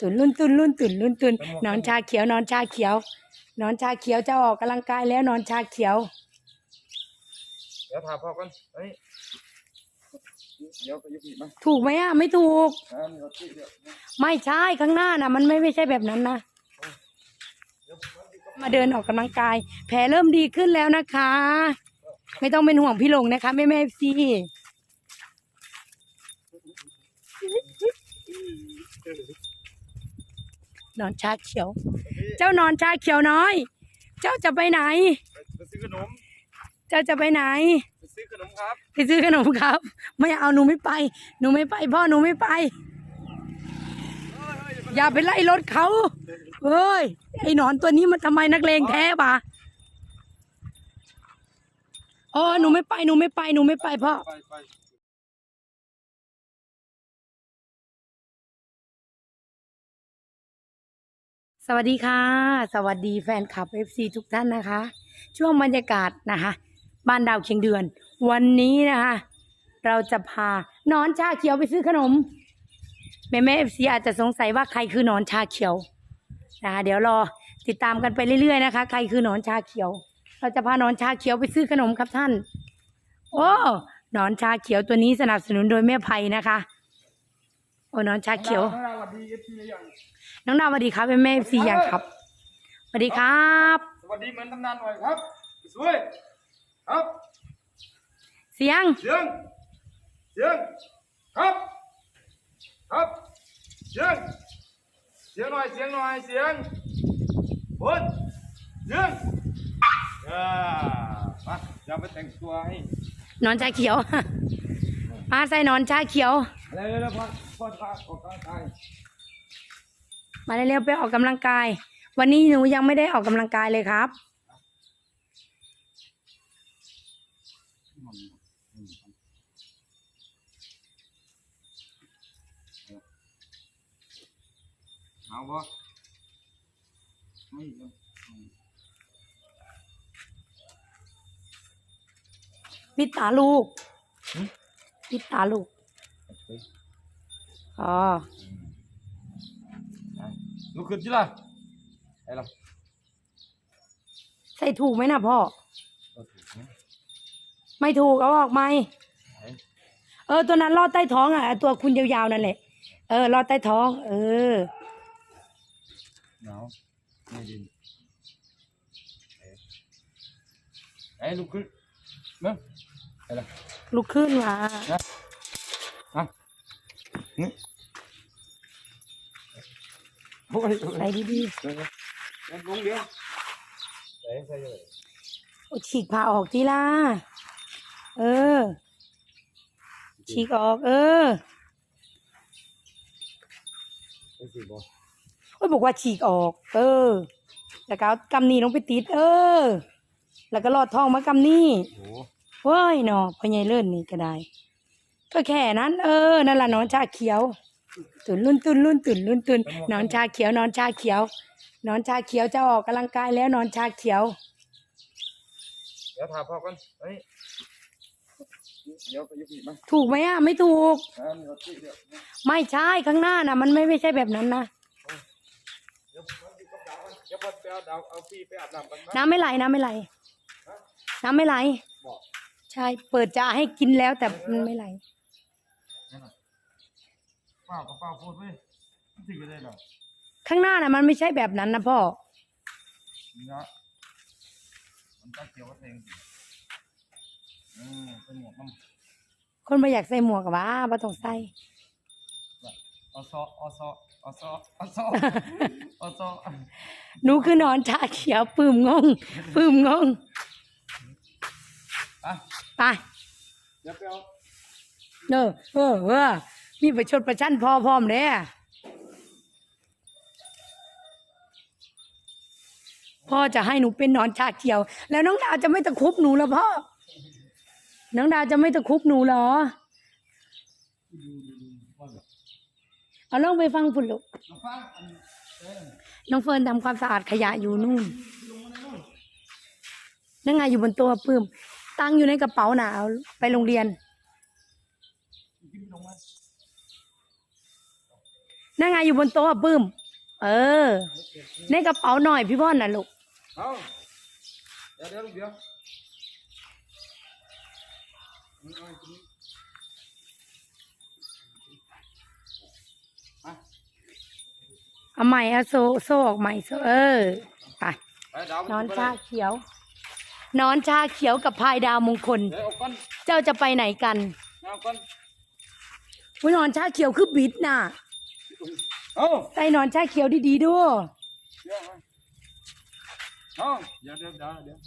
ตุนลุ่นตุนลุ่นตุนลุ่นตุนนอนชาเขียวนอนชาเขียว นอนชาเขียวจะออกกำลังกายแล้วนอนชาเขียว เดี๋ยวถามพ่อก่อนเฮ้ยเดี๋ยวไปยุบอีกมาถูกไหมอะไม่ถูก อ่านี่เราที่เดี๋ยวไม่ใช่ข้างหน้านะมันไม่ไม่ใช่แบบนั้นนะเดี๋ยวมาเดินออกกำลังกาย แผลเริ่มดีขึ้นแล้วนะคะ ไม่ต้องเป็นห่วงพี่หลงนะคะแม่แม่ซี นอนชาเขียว เจ้านอนชาเขียวน้อย เจ้าจะไปไหน ไปซื้อขนม เจ้าจะไปไหน ไปซื้อขนมครับ ไปซื้อขนมครับ ไม่เอาหนูไม่ไป หนูไม่ไป พ่อหนูไม่ไป อย่าไปไล่รถเขาเฮ้ย ไอ้หนอนตัวนี้มันทำไมนักเลงแท้ปะอ๋อหนูไม่ไป หนูไม่ไป หนูไม่ไปพ่อ สวัสดีค่ะ สวัสดีแฟนคลับ FC ทุกท่านนะคะ ช่วงบรรยากาศนะคะบ้านดาวเคียงเดือน วันนี้นะคะ เราจะพาหนอนชาเขียวไปซื้อขนม แม่แม่เอฟซีอาจจะสงสัยว่าใครคือหนอนชาเขียวนะคะเดี๋ยวรอติดตามกันไปเรื่อยๆนะคะ ใครคือหนอนชาเขียว เราจะพาหนอนชาเขียวไปซื้อขนมครับท่าน โอ้หนอนชาเขียวตัวนี้สนับสนุนโดยแม่ไพนะคะ โอ้หนอนชาเขียว สวัสดีเอฟซียัง น้องดาวสวัสดีครับแม่แม่เอฟซียังครับสวัสดีครับ สวัสดีเหมือนตำนานหน่อยครับสวยครับ เสียง เสียง เสียง ครับ ครับ เสียง เสียงหน่อย เสียงหน่อย เสียงบนเสียงอ่ามาอย่าไปแต่งตัวให้หนอนชาเขียวมาใส่หนอนชาเขียวอะไรเลยแล้วพอพอพาออกกำลังกาย มาเร็วๆไปออกกำลังกาย วันนี้หนูยังไม่ได้ออกกำลังกายเลยครับเอาบ่ไม่เอาปิดตาลูกปิดตาลูกเฮ้ยอ๋อไป ลุกขึ้นจิล่ะไอ้ล่ะใส่ถูกไหมนะพ่อก็ถูกนะไม่ถูกเอาออกไหมไหนเออ ตัวนั้นลอดใต้ท้องอะตัวคุณยาวๆนั่นแหละ เออลอดใต้ท้อง เออ หนาวไม่ดีเอ๊ะไอ้ลุกขึ้นเนาะไอ้ล่ะลุกขึ้นมา อะนี่โอ้ยโอ้ย ใส่ดีเดี๋ยวเดี๋ยวเดี๋ยวลงเดี๋ยวใส่ใส่เลยๆโอ้ฉีกผ้าออกทีละเออ ฉีกออก เออใส่สิบ่โอ้ยบอกว่าฉีกออก เออ แล้วก็เอากำนี้ลงไปติด เออ แล้วก็ลอดท้องมากำนี้โอ้เว้ยเนาะพ่อใหญ่เลื่อนนี่ก็ได้ ก็แค่นั้น เออ นั่นแหละนอนชาเขียว ตุนลุ่นตุนลุ่นตุนลุ่นตุนนอนชาเขียวนอนชาเขียว นอนชาเขียวจะออกกำลังกายแล้วนอนชาเขียวเดี๋ยวถามพ่อก่อนเฮ้ยเดี๋ยวไปยุบอีกมาถูกไหมอะไม่ถูกอ่านี่เราที่เดี๋ยวไม่ใช่ข้างหน้านะมันไม่ไม่ใช่แบบนั้นนะเดี๋ยวพอดีกับดาวกันเดี๋ยวพอไปเอาดาวเอาพี่ไปอาบน้ำกันนะน้ำไม่ไหลน้ำไม่ไหลน้ำไม่ไหลบอกใช่เปิดจะให้กินแล้วแต่มันไม่ไหลนั่นน่ะ เปล่ากับเปล่าพูดไว้ไม่ถึงจะได้หรอกข้างหน้านะมันไม่ใช่แบบนั้นนะพ่อนี่นะมันต้องเกี่ยวกับเพลงสิอืมเป็นหมวกน้ำคนไม่อยากใส่หมวกกับว่าบ่ต้องใส่ ออซอออซอออซอออซอออซอหนูคือนอนชาเขียวปื้มงง ปื้มงง อะไป เดี๋ยวไปเอา เออเออเออ มีประชดประชันพ่อพร้อมเด้พ่อจะให้หนูเป็นนอนชาเขียว แล้วน้องดาวจะไม่ตะคุบหนูเหรอพ่อ น้องดาวจะไม่ตะคุบหนูหรอ เอาลองไปฟังฝุ่นลูก น้องเฟิร์นทำความสะอาดขยะอยู่นู่น นั่งไงอยู่บนตัวปื้ม ตังอยู่ในกระเป๋าหนาเอาไปโรงเรียน นั่งไงอยู่บนโต๊ะอะปื้ม เออ ในกระเป๋าหน่อยพี่พ่อนน่ะลูก เอาเดี๋ยวเดี๋ยวลูกเดี๋ยวนี่เอาตรงนี้มาเอาใหม่เอาโซโซออกใหม่โซเออไปไปดาวนอนไปชาเลยเขียว นอนชาเขียวกับพายดาวมงคล เดี๋ยวเอาก้อนเจ้าจะไปไหนกันเอาก้อนว่านอนชาเขียวคือบิดน่ะ เอาใส่นอนชาเขียวดีๆด้วยเดี๋ยวเอาเอาเดี๋ยวเดี๋ยวเดี๋ยวเดี๋ยว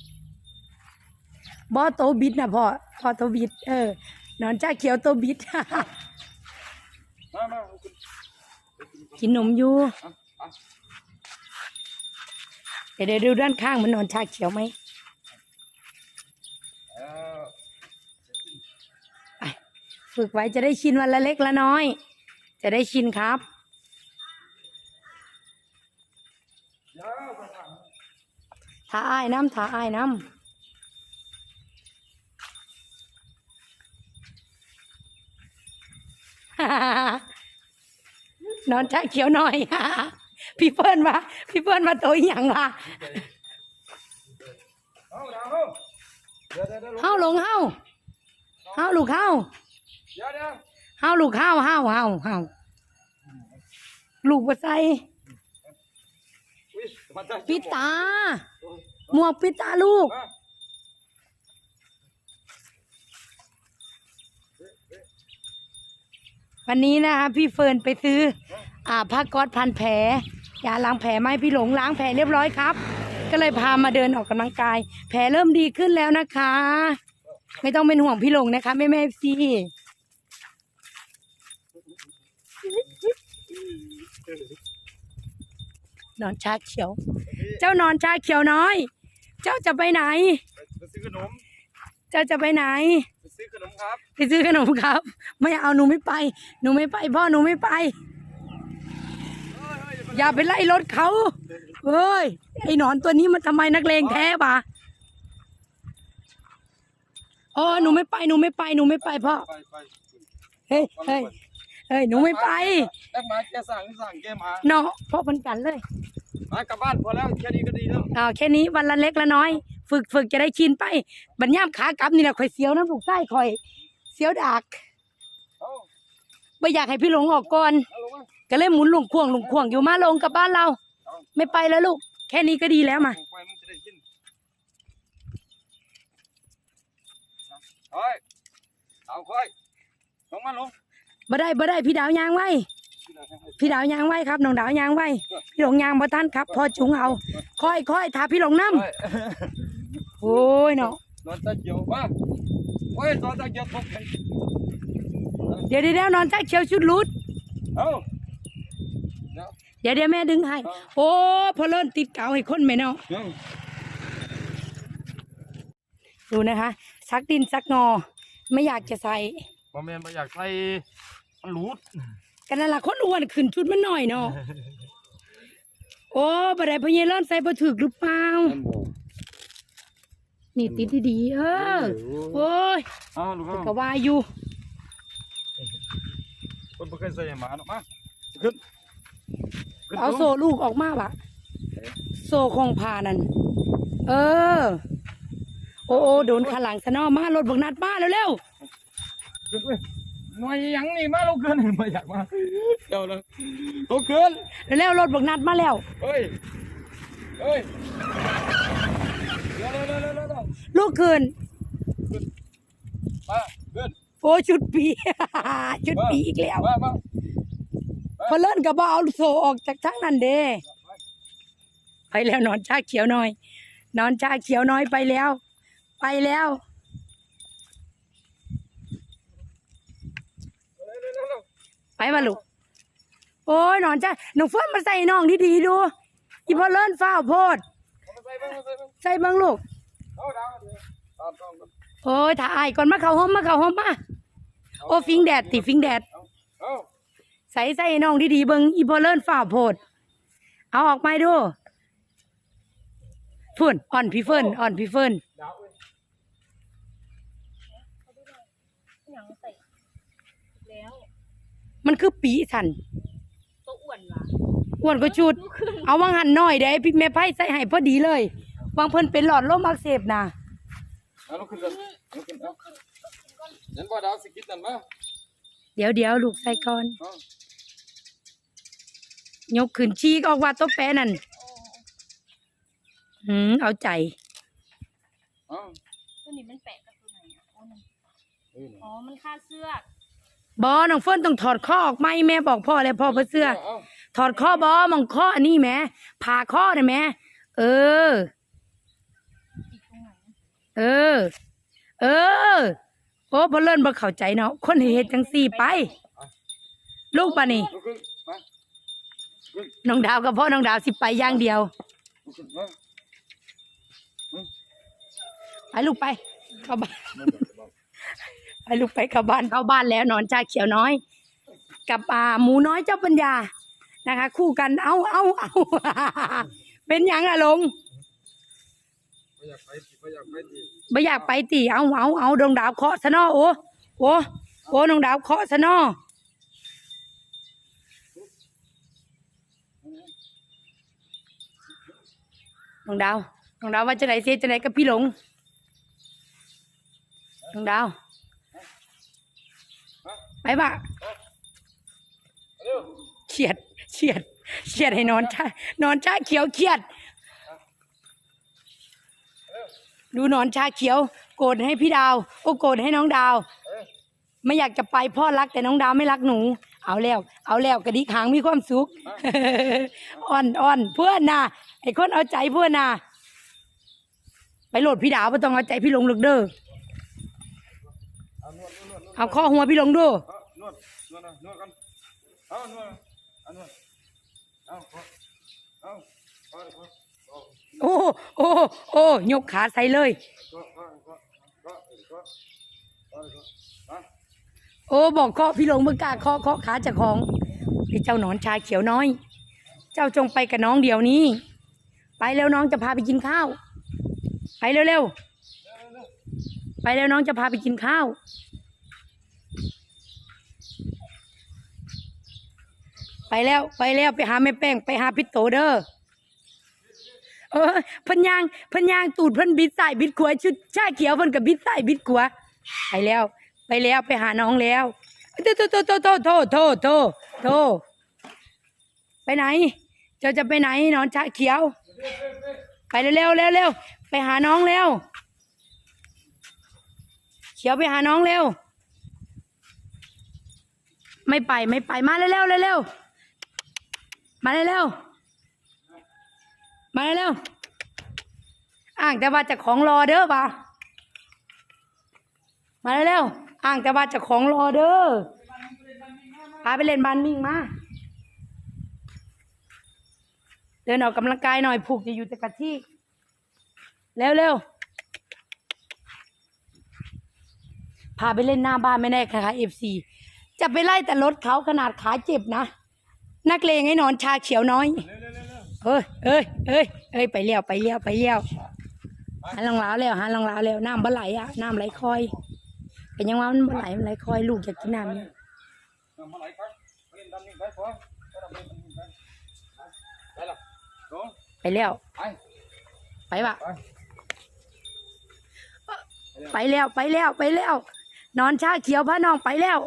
บอโตบิดน่ะพ่อพ่อโตบิด เออนอนชาเขียวโตบิด มามาเอาขึ้นกินนมอยู่เอาเอาเดี๋ยวเดี๋ยวดูด้านข้างมันนอนชาเขียวไหมเอาไปฝึกไว้จะได้ชินวันละเล็กละน้อย จะได้ชินครับ เดี๋ยวไปทาง ทาอ้ายน้ำทาอ้ายน้ำนอนชาเขียวหน่อยพี่เปิ้ลว่าพี่เปิ้ลว่าโตอหย่างว่าเอาดาวเอาเดี๋ยวเดี๋ยวเดี๋ยวเฮาลงเฮาเฮาลูกเฮาเดี๋ยวเดี๋ยวเฮาลูกเฮาเฮาเฮาเฮาลูกบ่ใส่อุ๊ยมันจะ ปิดตา หมวกปิดตาลูกมาวันนี้นะคะพี่เฟิร์นไปซื้อ อ่าผ้าก๊อตพันแผลยาล้างแผลไหมาให้พี่หลงล้างแผลเรียบร้อยครับ ก็เลยพามาเดินออกกำลังกาย แผลเริ่มดีขึ้นแล้วนะคะ ไม่ต้องเป็นห่วงพี่หลงนะคะแม่แม่ซี นอนชาเขียว เจ้านอนชาเขียวน้อย เจ้าจะไปไหน ไปซื้อขนม เจ้าจะไปไหน ไปซื้อขนมครับ ไปซื้อขนมครับ ไม่เอาหนูไม่ไป หนูไม่ไปพ่อหนูไม่ไป อย่าไปไล่รถเขาเฮ้ย ไอ้หนอนตัวนี้มันทำไมนักเลงแท้ปะอ๋อหนูไม่ไป หนูไม่ไป หนูไม่ไปพ่อไปไปเฮ้ย เฮ้ย เฮ้ยหนูไม่ไปแอกมาแกสั่งสั่งแกมาเนาะพ่อพันกันเลย มากลับบ้านพอแล้วแค่นี้ก็ดีแล้วเอาแค่นี้วันละเล็กละน้อย ฝึกฝึกจะได้ชินไป บัญญามขากลับนี่แหละข่อยเสียวน้ำผูกไส้ข่อย เสียวดากเอาไม่อยากให้พี่หลงออกก่อนเอาลงมาก็เลยหมุนหลงควงหลงควงอยู่มาลงกลับบ้านเราเอาไม่ไปแล้วลูก แค่นี้ก็ดีแล้วมาไปมึงจะได้กินเฮ้ยเอาค่อยลงมาลง บ่ได้บ่ได้พี่ดาวยางไว้ พี่ดาวยางไว้ครับน้องดาวยางไว้ พี่หลงยางบ่ทันครับ พอจุงเอาค่อยค่อยถ้าพี่หลงน้เฮ้ยำโอ้ยเนาะนอนตาเกียวมาโอ้ยนอนตาเกียวตกกันเดี๋ยวเดี๋ยวเดี๋ยวนอนจ้าเขียวชุดรุดเอาเดี๋ยวเดี๋ยวแม่ดึงให้ โอ้พอเลิ่นติดเกาวให้คนไหมเนาะเอาดูนะคะซักดินซักงอ ไม่อยากจะใส่บ่แม่นบ่อยากใส่มัน หลุดกันนั่นล่ะคนอ้วนขึ้นชุดมันหน่อยเนาะโอ้บ่ได้พะเยเลิ่นใส่บ่ถึกหรือเปล่านี่ติดดีๆเออโอ้ยเอาลูกเอาก็ว่าอยู่คนบ่เคยใส่หมาเนาะมาขึ้นขึ้นเอาโซ่ลูกออกมาบะโซ่ของผ่านั่นเออ โอ้โอ้โดนขาหลังสนอมารถบักนัดมาเร็วขึ้นเว้ย หน่วยหยังนี่มาลงเกินบ่อยากมาเดี๋ยวเลยลงเกินๆเร็วๆรถบักนัดมาแล้วเฮ้ยเฮ้ยเดี๋ยวเดี๋ยวเดี๋ยวเดี๋ยวเดี๋ยวลูกคืนมาขึ้นโอ้ชุดปีชุดปีอีกแล้วมามาพอเล่นกับ่เอาโซ่ออกจากทั้งนั้นเด้ไปแล้วนอนชาเขียวหน่อย นอนชาเขียวน้อยไปแล้ว ไปแล้ว เร็วเร็วเร็วเร็ว ไปมาลูก โอ้ยนอนจ้าหนูเฟิ่นมาใส่น้องดีๆดูอีพอเลิ่นฟ้าวโพด ใส่บ้างมาใส่บ้างใส่เบังลูกเอาดาวเดี๋ยวตามต้องกันโอ้ยถ่ายก่อนมาเข้าห้องมาเข้าห้องมา โอ้ฟิงแดดติฟิงแดด ใส่ใส่น้องดีๆเบิงอีพอเลิ่นฝ่าโพด เอาออกมาดูเฟิ่นอ่อนพี่เฟิ่นอ่อนพี่เฟิ่น ดาวเว้ย หยังใส่แล้ว มันคือปีสันตัวอ้วนอ้วนก็ชุด เอาวางหันหน่อยเด้พี่แม่ไพ่ใส่ให้พอดีเลย วางเพิ่นเป็นหลอดลมอักเสบนะเอาลุกขึ้นกันลุกขึ้นเอาเห็นบ่ดาวสกิดนั่นมาเดี๋ยวเดี๋ยวลูกใส่ก่อนเอายกขึ้นชีกออกว่าตัวแปรนั่นหืมเอาใจ เอาตัวนี้มันแปะกับตัวไหนอะอ๋อมันเอออ๋อ มันคาดเสื้อก บอน้องเฟิร์นต้องถอดข้อออกไหมแม่บอกพ่อแล้วพ่อเพื่อเสื้อเอาถอดข้อบอมองข้ออันนี้แหม่ผ่าข้อได้ไหมเอออีกตรงไหนเออ เออ โอ้บ่เลิ่นบ่เข้าใจเนาะคนเฮ็ดจังสี่ไป ลูกปะนี่ลุกขึ้นมาน้องดาวกับพ่อน้องดาวสิไปอย่างเดียวลุกขึ้นมาไปลูกไป เข้าบ้าน ไปลูกไปเข้าบ้านเข้าบ้านแล้วนอนชาเขียวน้อย กับอ่าหมูน้อยเจ้าปัญญานะคะ คู่กันเอาเอาเอาเป็นยังอะลงไม่อยากไปสิไม่อยากไปสิไม่อยากไปตีเอาเอาเอาดวงดาวเคาะซะนอโอ้โอ้โอ้ดวงดาวเคาะซะนอดวงดาวดวงดาวว่าจะไหนเสียจะไหนกับพี่หลงดวงดาว ไปบ่ะเร็วเฉียดเฉียดเฉียดให้นอนชานอนชาเขียวเครียด ดูหนอนชาเขียว โกรธให้พี่ดาว โอ้โกรธให้น้องดาวเอ้ยไม่อยากจะไปพ่อรักแต่น้องดาวไม่รักหนู เอาแล้ว เอาแล้วกระดิกหางมีความสุขอ่อนอ่อนเพื่อนนะไอ้คนเอาใจเพื่อนนะไปโหลดพี่ดาวไม่ต้องเอาใจพี่หลงหลึกเด้อ เอานวดนวดนวด เอาข้อหัวพี่หลงดูนวดนวดนะนวดกันเอานวดเอานวดเอาเอาเอาเอาเอาโอ้โอ้โอ้ยกขาใส่เลยโอ้บอกเคาะพี่หลงเมื่อกาเคาะเคาะขาเจากของไอ้เจ้าหนอนชาเขียวน้อย เจ้าจงไปกับน้องเดี๋ยวนี้ ไปแล้วน้องจะพาไปกินข้าว ไปเร็วๆไปแล้วน้องจะพาไปกินข้าว ไปแล้วไปแล้วไปหาแม่แป้งไปหาพิษโตเด้อเออพันยางพันยางตูดพันบิดใส่บิดขวชุดชาเขียวพันกับบิดใส่บิดขวไปแล้ว ไปแล้วไปหาน้องแล้วโทษโทษโทษโทษโทษโทษโทษโทษไปไหนเจ้าจะไปไหนนอนชาเขียว ไปเร็วเร็วเร็วไปหาน้องเร็วเขียวไปหาน้องเร็วไม่ไปไม่ไปมาเร็วเร็วเร็ว มาเร็วเร็วมาเร็วเร็วอ่างแต่ว่าจะของรอเด้อป่ะมาเร็วเร็วอ่างแต่ว่าจะของรอเด้อพาไปเล่นบานมิ่งมาเดินออกกำลังกายหน่อยผูกจะอยู่แต่กับที่ เร็วเร็วพาไปเล่นหน้าบ้านไม่แน่ค่ะเอฟซีจะไปไล่แต่รถเขาขนาดขาเจ็บนะ นักเลงไอ้หนอนชาเขียวน้อย เอ้ยเอ้ยเอ้ยเอ้ยไปเลี้ยวไปเลี้ยวไปเลี้ยวหันหลังล้าวแล้วหันหลังล้าวแล้วน้ำบ่ไหลอะน้ำไหลคอยเป็นยังว่ามันบ่ไหลมันไหลคอยลูกอยากกินน้ำเนี่ยเอามาไหลไปเล่นดำนี่ไปพอไปดำนี่ไปไปละลงไปแล้ว ไปไปปะไปไปแล้วไปแล้วไปแล้ว นอนชาเขียวพาน้องไปแล้ว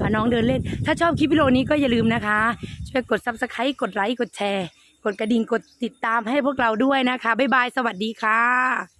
พา น้องเดินเล่น ถ้าชอบคลิปวิดีโอนี้ก็อย่าลืมนะคะ ช่วยกด subscribe กดไลค์กดแชร์ กดกระดิ่งกดติดตามให้พวกเราด้วยนะคะบ๊ายบายสวัสดีค่ะ